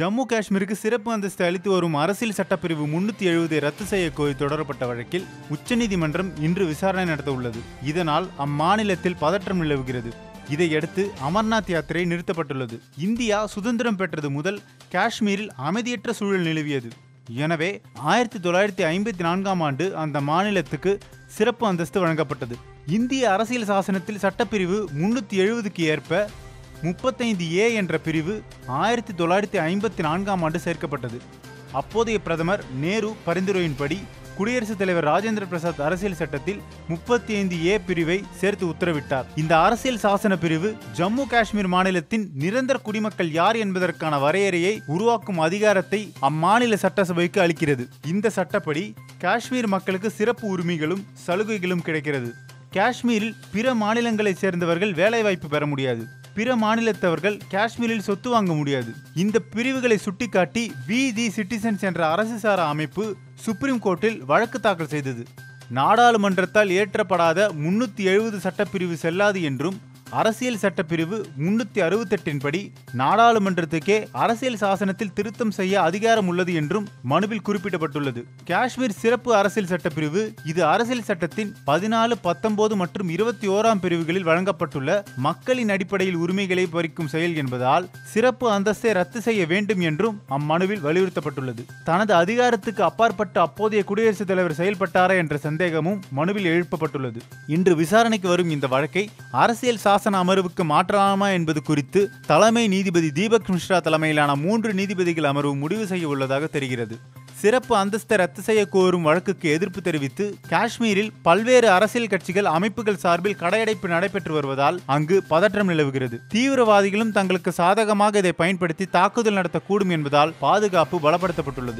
ஜம்மு காஷ்மீருக்கு சிறப்பு அந்தஸ்து அளித்து வரும் அரசியல் சட்டப்பிரிவு முன்னூத்தி எழுபதை ரத்து செய்ய கோரி தொடரப்பட்ட வழக்கில் உச்சநீதிமன்றம் இன்று விசாரணை நடத்த உள்ளது இதனால் அம்மாநிலத்தில் பதற்றம் நிலவுகிறது. இதையடுத்து அமர்நாத் யாத்திரை நிறுத்தப்பட்டுள்ளது. இந்தியா சுதந்திரம் பெற்றது முதல் காஷ்மீரில் அமைதியற்ற சூழல் நிலவியது. எனவே ஆயிரத்தி தொள்ளாயிரத்தி ஐம்பத்தி நான்காம் ஆண்டு அந்த மாநிலத்துக்கு சிறப்பு அந்தஸ்து வழங்கப்பட்டது. இந்திய அரசியல் சாசனத்தில் சட்டப்பிரிவு முன்னூற்றி எழுபதுக்கு ஏற்ப முப்பத்தைந்து ஏ என்ற பிரிவு ஆயிரத்தி தொள்ளாயிரத்தி ஐம்பத்தி நான்காம் ஆண்டு சேர்க்கப்பட்டது. அப்போதைய பிரதமர் நேரு பரிந்துரையின்படி குடியரசுத் தலைவர் ராஜேந்திர பிரசாத் அரசியல் சட்டத்தில் முப்பத்தி ஐந்து ஏ பிரிவை சேர்த்து உத்தரவிட்டார். இந்த அரசியல் சாசன பிரிவு ஜம்மு காஷ்மீர் மாநிலத்தின் நிரந்தர குடிமக்கள் யார் என்பதற்கான வரையறையை உருவாக்கும் அதிகாரத்தை அம்மாநில சட்டசபைக்கு அளிக்கிறது. இந்த சட்டப்படி காஷ்மீர் மக்களுக்கு சிறப்பு உரிமைகளும் சலுகைகளும் கிடைக்கிறது. காஷ்மீரில் பிற மாநிலங்களைச் சேர்ந்தவர்கள் வேலைவாய்ப்பு பெற முடியாது. பிற மாநிலத்தவர்கள் காஷ்மீரில் சொத்து வாங்க முடியாது. இந்த பிரிவுகளை சுட்டிக்காட்டி வி தி சிட்டிசன்ஸ் என்ற அரசு சாரா அமைப்பு சுப்ரீம் கோர்ட்டில் வழக்கு தாக்கல் செய்தது. நாடாளுமன்றத்தால் இயற்றப்படாத முன்னூத்தி எழுபது சட்டப்பிரிவு செல்லாது என்றும் அரசியல் சட்டப்பிரிவு முன்னூத்தி அறுபத்தெட்டின் படி நாடாளுமன்றத்துக்கே அரசியல் சாசனத்தில் திருத்தம் செய்ய அதிகாரம் உள்ளது என்றும் மனுவில் குறிப்பிடப்பட்டுள்ளது. காஷ்மீர் சிறப்பு அரசியல் சட்டப்பிரிவு இது அரசியல் சட்டத்தின் பதினாலு பத்தொன்பது மற்றும் இருபத்தி ஓராம் பிரிவுகளில் வழங்கப்பட்டுள்ள மக்களின் அடிப்படையில் உரிமைகளை பறிக்கும் செயல் என்பதால் சிறப்பு அந்தஸ்தை ரத்து செய்ய வேண்டும் என்றும் அம்மனுவில் வலியுறுத்தப்பட்டுள்ளது. தனது அதிகாரத்துக்கு அப்பாற்பட்ட அப்போதைய குடியரசுத் தலைவர் செயல்பட்டாரா என்ற சந்தேகமும் மனுவில் எழுப்பப்பட்டுள்ளது. இன்று விசாரணைக்கு வரும் இந்த வழக்கை அரசியல் சாசன அமர்வுக்கு மாற்றலாமா என்பது குறித்து தலைமை நீதிபதி தீபக் மிஸ்ரா தலைமையிலான மூன்று நீதிபதிகள் அமர்வு முடிவு செய்ய உள்ளதாக தெரிகிறது. சிறப்பு அந்தஸ்தை ரத்து செய்ய கோரும் வழக்குக்கு எதிர்ப்பு தெரிவித்து காஷ்மீரில் பல்வேறு அரசியல் கட்சிகள் அமைப்புகள் சார்பில் கடையடைப்பு நடைபெற்று வருவதால் அங்கு பதற்றம் நிலவுகிறது. தீவிரவாதிகளும் தங்களுக்கு சாதகமாக இதை பயன்படுத்தி தாக்குதல் நடத்தக்கூடும் என்பதால் பாதுகாப்பு பலப்படுத்தப்பட்டுள்ளது.